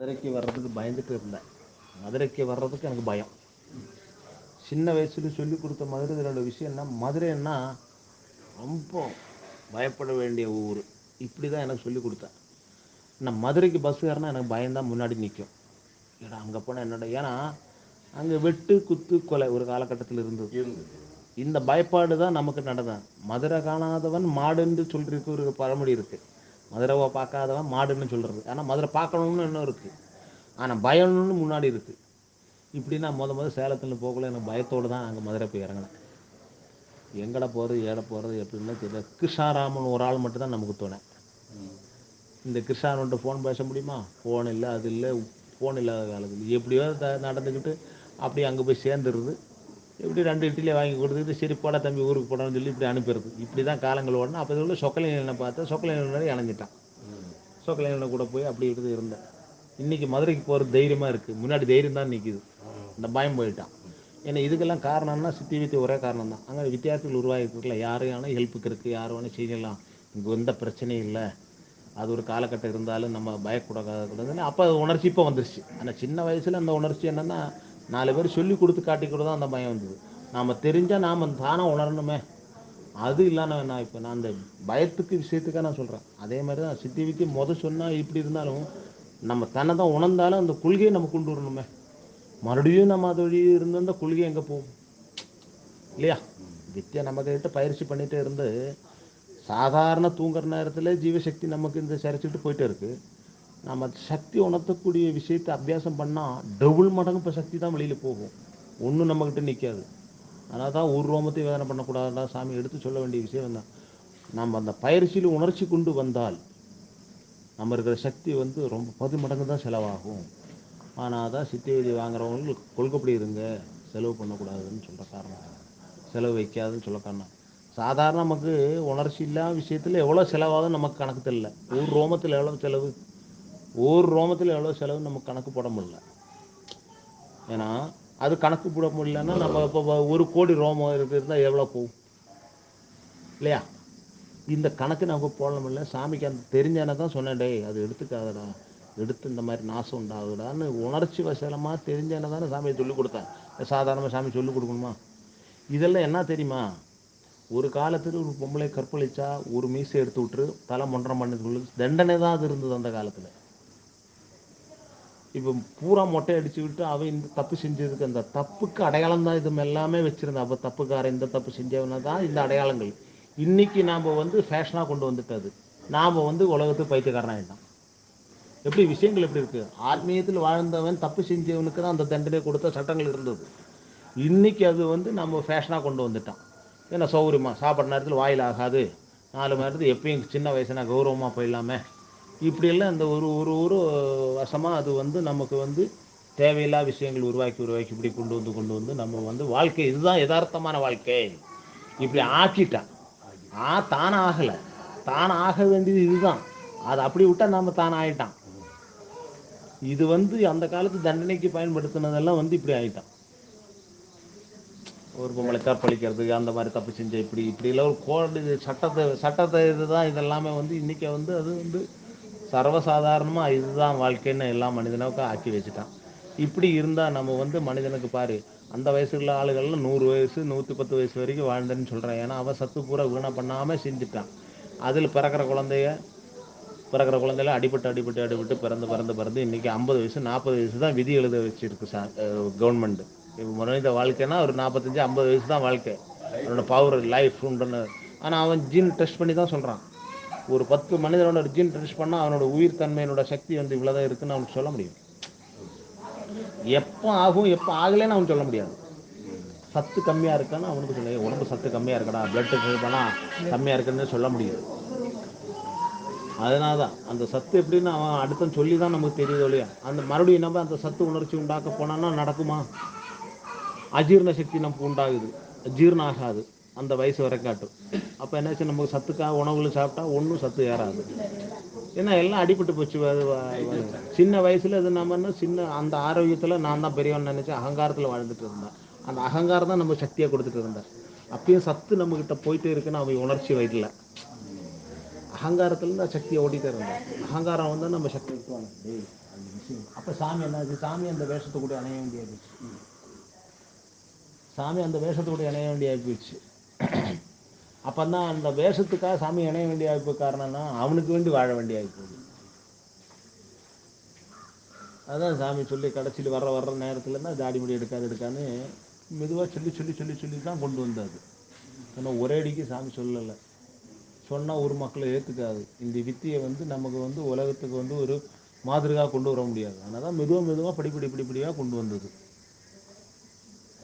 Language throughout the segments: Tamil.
மதுரைக்கு வர்றதுக்கு பயந்துட்டு இருந்தேன். மதுரைக்கு வர்றதுக்கு எனக்கு பயம். சின்ன வயசுல சொல்லி கொடுத்த மதுரையோட விஷயம் என்ன? மதுரைன்னா ரொம்ப பயப்பட வேண்டிய ஊர். இப்படி தான் எனக்கு சொல்லி கொடுத்தேன். நான் மதுரைக்கு பஸ் ஏறினா எனக்கு பயம்தான் முன்னாடி நிற்கும் ஏடா அங்கே போனால் என்னடா? ஏன்னா அங்கே வெட்டு குத்து கொலை ஒரு காலகட்டத்தில் இருந்தது. இந்த பயப்பாடு தான் நமக்கு நடந்தது. மதுரை காணாதவன் மாடுன்னு சொல்லிருக்கு ஒரு பழமொழி இருக்குது மதுரவை பார்க்காதவன் மாடுன்னு சொல்கிறது ஆனால் மதுரை பார்க்கணும்னு இன்னும் இருக்குது ஆனால் பயம்னு முன்னாடி இருக்குது இப்படி நான் முத முத சேலத்தில் போகல எனக்கு பயத்தோடு தான் அங்கே மதுரை போய் இறங்கினேன். எங்கடா போகிறது ஏட போகிறது எப்படின்னா தெரியல. கிருஷ்ணாராமன் ஒரு ஆள் மட்டும்தான் நமக்கு தோணேன் இந்த கிருஷ்ணாராமன்ட்ட ஃபோன் பேச முடியுமா? ஃபோன் இல்லை அது இல்லை ஃபோன் இல்லாத காலத்தில் எப்படியோ த- நடந்துக்கிட்டு அப்படியே அங்கே போய் சேர்ந்துருது இப்படி ரெண்டு இட்லியை வாங்கி கொடுத்துட்டு சரி போட தம்பி ஊருக்கு போடான்னு சொல்லி இப்படி அனுப்பிடுது இப்படி தான் காலங்கள் ஓடணும் அப்போ உள்ள சொக்கலிங்கனை பார்த்தா சொக்கலிங்கனை இணைஞ்சிட்டான். சொக்கலிங்கனை கூட போய் அப்படி இப்படி இருந்தேன். இன்றைக்கி மதுரைக்கு போகிறது தைரியமாக இருக்குது முன்னாடி தைரியம் தான் நிற்கிது இந்த பயம் போயிட்டான். ஏன்னா இதுக்கெல்லாம் காரணம்னா சித்தி வித்தி ஒரே காரணம் தான் அங்கே வித்தியாசங்கள் உருவாகிருக்குல்ல யாரும் வேணால் ஹெல்ப்புக்கு இருக்குது யார் வேணால் செய்யலாம் இங்கே எந்த பிரச்சனையும் இல்லை. அது ஒரு காலகட்டம் இருந்தாலும் நம்ம பயக்கூடாது அப்போ அது உணர்ச்சி இப்போ வந்துருச்சு. ஆனால் சின்ன வயசில் அந்த உணர்ச்சி என்னென்னா நாலு பேர் சொல்லி கொடுத்து காட்டிக்கூட தான் அந்த பயம் வந்தது. நாம் தெரிஞ்சால் நாம் தானாக உணரணுமே. அது இல்லாமல் நான் இப்போ நான் அந்த பயத்துக்கு விஷயத்துக்காக நான் சொல்கிறேன் அதே மாதிரி தான் சித்தி வித்தி மொதல் சொன்னால் இப்படி இருந்தாலும் நம்ம தன்னை தான் உணர்ந்தாலும் அந்த கொள்கையை நம்ம கொண்டு வரணுமே. மறுபடியும் நம்ம அது வழி இருந்து அந்த கொள்கை எங்கே போகும்? இல்லையா? வித்தியை நம்மக்கிட்ட பயிற்சி பண்ணிகிட்டே இருந்து சாதாரண தூங்குற நேரத்தில் ஜீவசக்தி நமக்கு இந்த சிறைச்சிட்டு போயிட்டே இருக்குது நம்ம சக்தி உணர்த்தக்கூடிய விஷயத்தை அபியாசம் பண்ணால் டபுள் மடங்கு இப்போ சக்தி தான் வெளியில் போகும். ஒன்றும் நம்மக்கிட்ட நிற்காது அதனால் தான் ஒரு ரோமத்தை வேதனை பண்ணக்கூடாதுடா சாமி எடுத்து சொல்ல வேண்டிய விஷயம் தான் நம்ம அந்த பயிற்சியில் உணர்ச்சி கொண்டு வந்தால் நம்ம இருக்கிற சக்தி வந்து ரொம்ப பது மடங்கு தான் செலவாகும். ஆனால் தான் சித்தி வைத்திய வாங்குறவங்களுக்கு கொள்கைப்படி இருங்க செலவு பண்ணக்கூடாதுன்னு சொல்கிற காரணம். செலவு வைக்காதுன்னு சொல்ல காரணம். சாதாரண நமக்கு உணர்ச்சி இல்லாத விஷயத்தில் எவ்வளோ செலவாகும் நமக்கு கணக்கு தெரியல. ஒரு ரோமத்தில் எவ்வளோ செலவு? ஒரு ரோமத்தில் எவ்வளோ செலவு நம்ம கணக்கு போட முடியல. ஏன்னா அது கணக்கு போட முடியலன்னா நம்ம இப்போ ஒரு கோடி ரோமம் இருந்தால் எவ்வளோ போகும்? இல்லையா? இந்த கணக்கு நமக்கு போட முடியல. சாமிக்கு அந்த தெரிஞ்சானே தான் சொன்னேன் டேய் அது எடுத்துக்காதடா. எடுத்து இந்த மாதிரி நாசம் உண்டாகுடான்னு உணர்ச்சி வசலமாக தெரிஞ்சானே தானே சாமியை சொல்லிக் கொடுத்தேன். சாதாரணமாக சாமி சொல்லிக் கொடுக்கணுமா? இதெல்லாம் என்ன தெரியுமா? ஒரு காலத்தில் ஒரு பொம்பளை கற்பழிச்சா ஒரு மீசை எடுத்து விட்டுரு தலை மொன்றம் பண்ணதுக்குள்ள தண்டனை தான் அது இருந்தது அந்த காலத்தில். இப்போ பூரா மொட்டை அடிச்சு விட்டு அவன் இந்த தப்பு செஞ்சதுக்கு அந்த தப்புக்கு அடையாளம் தான் இது எல்லாமே வச்சுருந்தான். அப்போ தப்புக்காரன் இந்த தப்பு செஞ்சவனா தான் இந்த அடையாளங்கள். இன்னைக்கு நாம் வந்து ஃபேஷனாக கொண்டு வந்துட்டது. நாம் வந்து உலகத்துக்கு பைத்தியக்காரன் ஆகிட்டான் எப்படி விஷயங்கள் எப்படி இருக்கு? ஆத்மீயத்தில் வாழ்ந்தவன் தப்பு செஞ்சவனுக்கு தான் அந்த தண்டனை கொடுத்த சட்டங்கள் இருந்தது. இன்னைக்கு அது வந்து நம்ம ஃபேஷனாக கொண்டு வந்துட்டான். ஏன்னா சௌகரியமா சாப்பிட்ற நேரத்தில் வாயில் ஆகாது நாலு மணி நேரத்தில் எப்பயும் சின்ன வயசுனா கௌரவமாக போயிடலாமே. இப்படியெல்லாம் இந்த ஒரு ஒரு ஒரு வருஷமாக அது வந்து நமக்கு வந்து தேவையில்லா விஷயங்கள் உருவாக்கி உருவாக்கி இப்படி கொண்டு வந்து கொண்டு வந்து நம்ம வந்து வாழ்க்கை இதுதான் யதார்த்தமான வாழ்க்கை. இப்படி ஆக்கிட்டான் ஆ தானாக ஆகலை. தான் ஆக வேண்டியது இதுதான். அதை அப்படி விட்டால் நம்ம தான் ஆகிட்டான் இது வந்து அந்த காலத்து தண்டனைக்கு பயன்படுத்தினதெல்லாம் வந்து இப்படி ஆகிட்டான் ஒரு பொம்பளை கற்பழிக்கிறதுக்கு அந்த மாதிரி தப்பு செஞ்ச இப்படி இப்படி எல்லாம் ஒரு கோடு சட்டத்தை சட்டத்தை இதுதான் இதெல்லாமே வந்து இன்றைக்கி வந்து அது வந்து சர்வசாதாரணமாக இதுதான் வாழ்க்கைன்னு எல்லா மனிதனுக்கும் ஆக்கி வச்சுட்டான். இப்படி இருந்தால் நம்ம வந்து மனிதனுக்கு பாரு அந்த வயசுல ஆளுகள்லாம் நூறு வயசு நூற்றி பத்து வயசு வரைக்கும் வாழ்ந்தேன்னு சொல்கிறேன் ஏன்னா அவன் சத்து பூரா வீணை பண்ணாமல் செஞ்சுட்டான். அதில் பிறக்கிற குழந்தைய பிறக்கிற குழந்தையில அடிபட்டு அடிபட்டு அடிபட்டு பிறந்து பிறந்து பிறந்து இன்றைக்கி ஐம்பது வயசு நாற்பது வயசு தான் விதி எழுத வச்சுருக்கு சா கவர்மெண்ட்டு இப்போ மனித வாழ்க்கைனா ஒரு நாற்பத்தஞ்சு ஐம்பது வயசு தான் வாழ்க்கை. அவனோட பவர் லைஃப் உண்டுன்னு. ஆனால் அவன் ஜீன் டெஸ்ட் பண்ணி தான் சொல்கிறான் ஒரு பத்து மனிதனோட ஜீன் டெஸ்ட் பண்ணால் அவனோட உயிர் தன்மையினோட சக்தி வந்து இவ்வளோதான் இருக்குன்னு அவனுக்கு சொல்ல முடியும். எப்போ ஆகும் எப்போ ஆகலைன்னு அவன் சொல்ல முடியாது. சத்து கம்மியாக இருக்கான்னு அவனுக்கு சொல்ல உடம்பு சத்து கம்மியாக இருக்கடா பிளட் பண்ணால் கம்மியாக இருக்குன்னு சொல்ல முடியாது. அதனால தான் அந்த சத்து எப்படின்னு அவன் அடுத்தன் சொல்லி தான் நமக்கு தெரியுது இல்லையா அந்த மறுபடியும் நம்ம அந்த சத்து உணர்ச்சி உண்டாக்க போனான்னா நடக்குமா? அஜீரண சக்தி நமக்கு உண்டாகுது. ஜீரணம் ஆகாது. அந்த வயசு வரை காட்டும். அப்போ என்னாச்சு நமக்கு சத்துக்காக உணவுகள் சாப்பிட்டா ஒன்றும் சத்து ஏறாது. ஏன்னா எல்லாம் அடிபட்டு போச்சு அது சின்ன வயசுல இது நம்ம என்ன சின்ன அந்த ஆரோக்கியத்தில் நான் தான் பெரியவன் நினச்சி அகங்காரத்தில் வாழ்ந்துட்டு இருந்தேன். அந்த அகங்காரம் தான் நமக்கு சக்தியாக கொடுத்துட்டு இருந்தேன். அப்பயும் சத்து நம்மக்கிட்ட போயிட்டே இருக்குன்னு அவன் உணர்ச்சி வரல அகங்காரத்துல தான் சக்தியை ஓட்டிகிட்டே இருந்தான். அகங்காரம் வந்து நம்ம சக்தி டேய் அப்போ சாமி என்னாச்சு சாமி அந்த வேஷத்தை கூட அணைய வேண்டிய சாமி அந்த வேஷத்தை கூட இணைய வேண்டிய போச்சு அப்போ தான் அந்த வேஷத்துக்காக சாமி இணைய வேண்டிய ஆகிப்போ காரணம்னா அவனுக்கு வேண்டி வாழ வேண்டிய ஆகிப்போகுது அதான் சாமி சொல்லி கடைசியில் வர்ற வர்ற நேரத்தில் தான் தாடி முடி எடுக்காது எடுக்கான்னு மெதுவாக சொல்லி சொல்லி சொல்லி சொல்லி தான் கொண்டு வந்தாது ஆனால் ஒரே அடிக்கு சாமி சொல்லலை. சொன்னால் ஒரு மக்களை ஏற்றுக்காது இந்த வித்தியை வந்து நமக்கு வந்து உலகத்துக்கு வந்து ஒரு மாதிரியாக கொண்டு வர முடியாது. அதனால தான் மெதுவாக மெதுவாக படிப்படி படிப்படியாக கொண்டு வந்தது.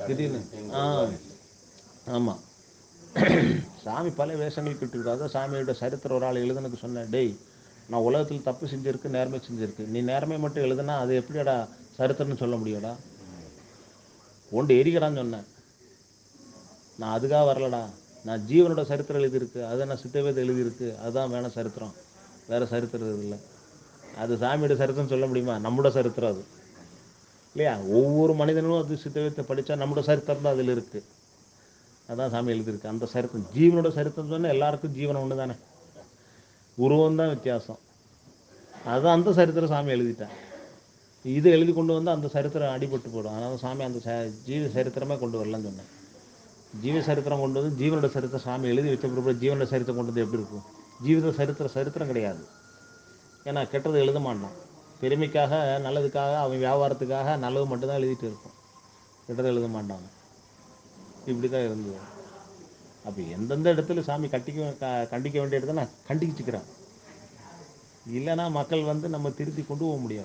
திடீர்னு. ஆ. ஆமாம் சாமி பல வேஷங்கள் கிட்டு அதான் சாமியோட சரித்திர ஒரு ஆள் எழுதுனதுக்கு சொன்னேன். டேய் நான் உலகத்தில் தப்பு செஞ்சிருக்கு நேர்மை செஞ்சிருக்கு. நீ நேர்மை மட்டும் எழுதுனா அது எப்படிடா சரித்திரம்னு சொல்ல முடியும்டா? ஒன்று எரிக்கடான்னு சொன்னேன். நான் அதுக்காக வரலடா. நான் ஜீவனோட சரித்திரம் எழுதியிருக்கு. அதை நான் சித்தவேத எழுதியிருக்கு? அதுதான் வேணும் சரித்திரம். வேறு சரித்திரம் இல்லை. அது சாமியோட சரித்திரம் சொல்ல முடியுமா? நம்மளோட சரித்திரம் அது. இல்லையா? ஒவ்வொரு மனிதனும் அது சித்தவேத்தை படித்தா நம்மளோட சரித்திரம் தான் அதில் இருக்குது அதான் சாமி எழுதியிருக்கு. அந்த சரித்திரம் ஜீவனோட சரித்திரம் சொன்னால் எல்லாருக்கும் ஜீவனம் ஒன்று தானே உருவம் தான் வித்தியாசம். அதுதான் அந்த சரித்திரம் சாமி எழுதிட்டேன் இது எழுதி கொண்டு வந்து அந்த சரித்திரம் அடிபட்டு போடும் அதனால் சாமி அந்த ச ஜீவ சரித்திரமே கொண்டு வரலன்னு சொன்னேன். ஜீவ சரித்திரம் கொண்டு வந்து ஜீவனோட சரித்திரம் சாமி எழுதி வச்ச பிறகு ஜீவனோட சரித்திரம் கொண்டு வந்து எப்படி இருக்கும்? ஜீவித சரித்திரம் சரித்திரம் கிடையாது. ஏன்னா கெட்டது எழுத மாட்டான். பெருமைக்காக நல்லதுக்காக அவன் வியாபாரத்துக்காக நல்லது மட்டும்தான் எழுதிட்டு இருக்கும் கெட்டது எழுத மாட்டான். இப்படி தான் இருந்தது. அப்போ எந்தெந்த இடத்துல சாமி கட்டிக்க க- கண்டிக்க வேண்டிய இடத்துல நான் கண்டிச்சுக்கிறேன். இல்லைன்னா மக்கள் வந்து நம்ம திருத்தி கொண்டு போக முடியாது.